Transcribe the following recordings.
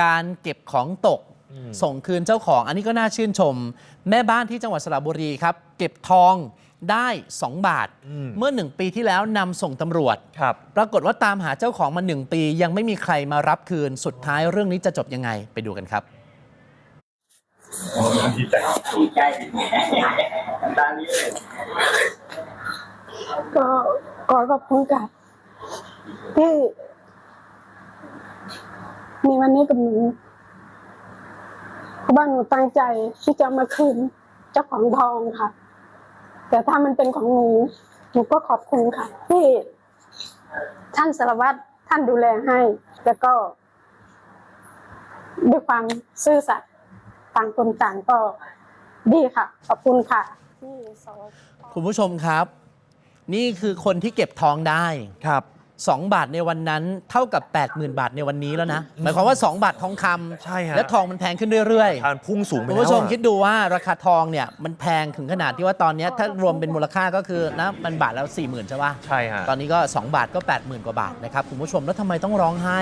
การเก็บของตก ส่งคืนเจ้าของ อันนี้ก็น่าชื่นชม แม่บ้านที่จังหวัดสระบุรีครับ เก็บทองได้ 2 บาทอืมเมื่อ 1 ปีที่แล้วนำส่งตำรวจครับปรากฏว่าตามหาเจ้าของมา 1 ปี ยังไม่มีใครมารับคืนสุดท้ายเรื่องนี้จะจบยังไงไปดูกันครับดีใจดีใจตอนนี้เลยก็ขอขอบคุณค่ะที่ มีวันนี้กับหนูเพราะว่าหนูตั้งใจที่จะมาคืนเจ้าของทองค่ะ แต่ถ้ามันเป็นของหนูหนูก็ขอบคุณค่ะ ที่ท่านสารวัตรท่านดูแลให้ แล้วก็ ด้วยความซื่อสัตย์ต่างคนต่างก็ดีค่ะ ขอบคุณค่ะที่สอนคุณผู้ชมครับ นี่คือคนที่เก็บทองได้ ครับ 2 บาทในวันนั้นเท่ากับ 80,000 บาทในวันนี้แล้วนะ หมายความว่า 2 บาททองคำใช่ฮะและทองมันแพงขึ้นเรื่อยทานพุ่งสูงๆไปคุณแล้วผู้ชมอะคิดดูว่าราคาทองเนี่ยมันแพงถึงขนาดที่ว่าตอนเนี้ยถ้ารวมเป็นมูลค่าก็คือนะมันบาทแล้ว 40,000 ใช่ปะใช่ฮะ ตอนนี้ก็ 2 บาทก็ 80,000 กว่าบาทนะครับคุณผู้ชมแล้วทำไมต้องร้องไห้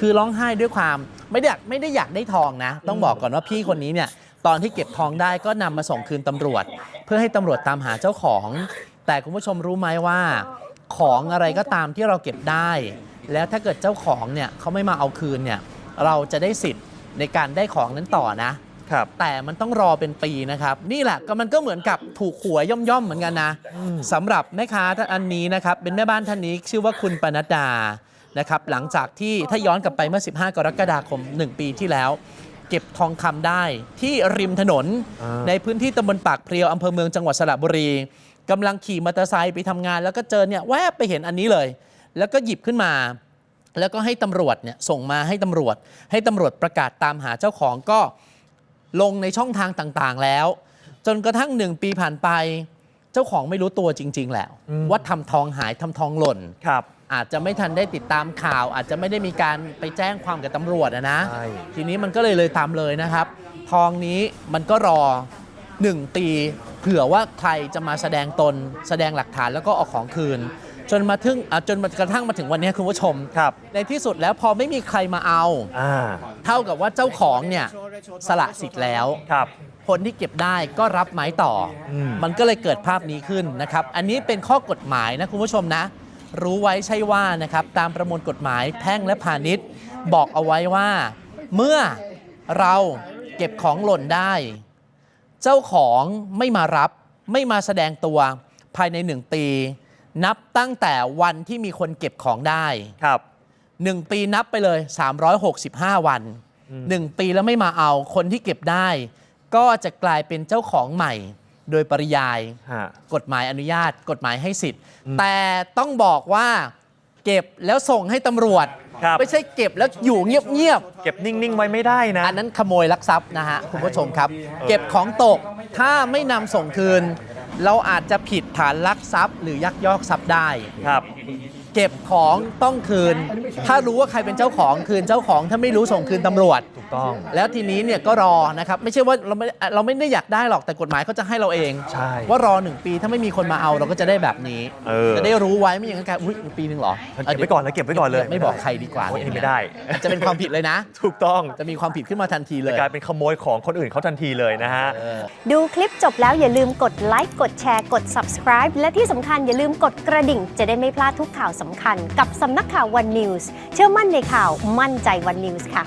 คือร้องไห้ด้วยความไม่ได้อยากไม่ได้อยากได้ทองนะ ต้องบอกก่อนว่าพี่คนนี้เนี่ยตอนที่เก็บทองได้ก็นำมาส่งคืนตำรวจ เพื่อให้ตำรวจตามหาเจ้าของ แต่คุณผู้ชมรู้ไหมว่า ของอะไรก็ตามที่เราเก็บได้ แล้วถ้าเกิดเจ้าของเนี่ยเขาไม่มาเอาคืนเนี่ยเราจะได้สิทธิ์ในการได้ของนั้นต่อนะครับ แต่มันต้องรอเป็นปีนะครับ นี่แหละก็มันก็เหมือนกับถูกหวยย่อมๆเหมือนกันนะสำหรับแม่ค้าท่านอันนี้นะครับ เป็นแม่บ้านท่านนี้ชื่อว่าคุณปนัดดานะครับ หลังจากที่ถ้าย้อนกลับไปเมื่อ 15 กรกฎาคม 1 ปีที่แล้ว เก็บทองคำได้ที่ริมถนนอ่าในพื้นที่ตำบลปากเพลียวอำเภอเมืองจังหวัดสระบุรี กำลังขี่มอเตอร์ไซค์ไปทำงาน แล้วก็เจอเนี่ยแวบไปเห็นอันนี้เลย แล้วก็หยิบขึ้นมา แล้วก็ให้ตำรวจเนี่ยส่งมาให้ตำรวจ ให้ตำรวจประกาศตามหาเจ้าของก็ลงในช่องทางต่างๆแล้ว จนกระทั่งหนึ่งปีผ่านไป เจ้าของไม่รู้ตัวจริง ๆ แล้วอืมว่าทำทองหายทำทองหล่นครับอาจจะไม่ทันได้ติดตามข่าว อาจจะไม่ได้มีการไปแจ้งความกับตำรวจอะนะใช่ทีนี้มันก็เลยเลยตามเลยนะครับ ทองนี้มันก็รอ 1 ปีเผื่อว่าใครจะมาแสดงตนแสดงหลักฐานแล้วก็เอาของคืน จนมาถึงอะจนมากระทั่งมาถึงวันนี้คุณผู้ชม ครับ ในที่สุดแล้วพอไม่มีใครมาเอา อ่า เท่ากับว่าเจ้าของเนี่ยสละสิทธิ์แล้ว ครับ คนที่เก็บได้ก็รับไม้ต่ออม มันก็เลยเกิดภาพนี้ขึ้นนะครับ อันนี้เป็นข้อกฎหมายนะคุณผู้ชมนะ รู้ไว้ใช่ว่านะครับตามประมวลกฎหมายแพ่งและพาณิชย์ บอกเอาไว้ว่า เมื่อเราเก็บของหล่นได้ เจ้าของไม่มารับไม่มาแสดงตัวภายใน 1 ปี นับตั้งแต่วันที่มีคนเก็บของได้ครับ 1 ปีนับไปเลย 365 วันอืม1ปีแล้วไม่มาเอาคนที่เก็บได้ ก็จะกลายเป็นเจ้าของใหม่ โดยปริยายฮะกฎหมายอนุญาต กฎหมายให้สิทธิ์อืมแต่ต้องบอกว่าเก็บแล้วส่งให้ตำรวจ ครับ ไม่ใช่เก็บแล้วอยู่เงียบเก็บนิ่ง ๆ ไว้ไม่ได้นะๆอันนั้นขโมยลักทรัพย์นะฮะคุณผู้ชมครับ เก็บของตกถ้าไม่นำส่งคืน เราอาจจะผิดฐานลักทรัพย์ หรือยักยอกทรัพย์ได้ ครับ เก็บของต้องคืน ถ้ารู้ว่าใครเป็นเจ้าของคืนเจ้าของถ้าไม่รู้ส่งคืนตำรวจถูก ต้อง แล้วทีนี้เนี่ยก็รอนะครับ ไม่ใช่ว่าเราไม่เราไม่ได้อยากได้หรอกแต่กฎหมายเขาจะให้เราเอง ใช่ว่ารอหนึ่งปีถ้าไม่มีคนมาเอาเราก็จะได้แบบนี้ เออ จะได้รู้ไว้ไม่อย่างนั้นการอุ้ยปีหนึ่งเหรอเก็บไว้ก่อนนะเก็บไว้ก่อนเลยไม่บอกใครดีกว่าโอ้ยเลยอันนี้ไม่ได้ จะเป็นความผิดเลยนะ ถูกต้องจะมีความผิดขึ้นมาทันทีเลยกลายเป็นขโมยของคนอื่นเขาทันทีเลยนะฮะเออดูคลิปจบแล้วอย่าลืมกดไลค์กดแชร์กด subscribe และที่สำคัญอย่าลืมกดกระดิ่ง จะได้ไม่พลาดทุกข่าวสำคัญ กับสำนักข่าว One News เชื่อมั่นในข่าวมั่นใจ One News ค่ะ